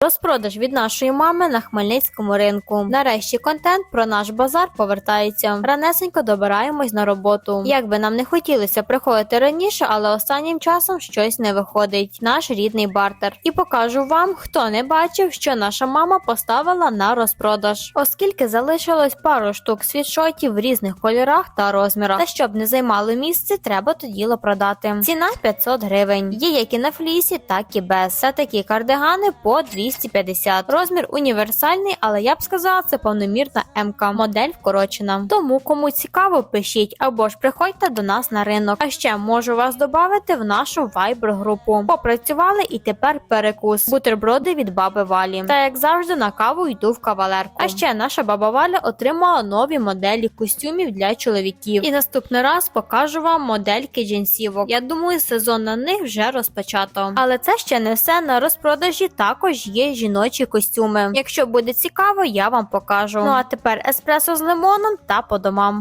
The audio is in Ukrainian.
Розпродаж від нашої мами на Хмельницькому ринку. Нарешті контент про наш базар повертається. Ранесенько добираємось на роботу. Як би нам не хотілося приходити раніше, але останнім часом щось не виходить. Наш рідний бартер. І покажу вам, хто не бачив, що наша мама поставила на розпродаж. Оскільки залишилось пару штук світшотів в різних кольорах та розмірах. Та щоб не займало місце, треба то діло продати. Ціна 500 гривень. Є як і на флісі, так і без. Це такі кардигани по 250. Розмір універсальний, але я б сказала, це повномірна МК. Модель вкорочена. Тому кому цікаво, пишіть або ж приходьте до нас на ринок. А ще можу вас додати в нашу Viber групу. Попрацювали і тепер перекус. Бутерброди від баби Валі. Та як завжди на каву йду в кавалерку. А ще наша баба Валя отримала нові моделі костюмів для чоловіків. І наступний раз покажу вам модельки джинсівок. Я думаю, сезон на них вже розпочато. Але це ще не все. На розпродажі також є жіночі костюми. Якщо буде цікаво, я вам покажу. Ну а тепер еспресо з лимоном та по домам.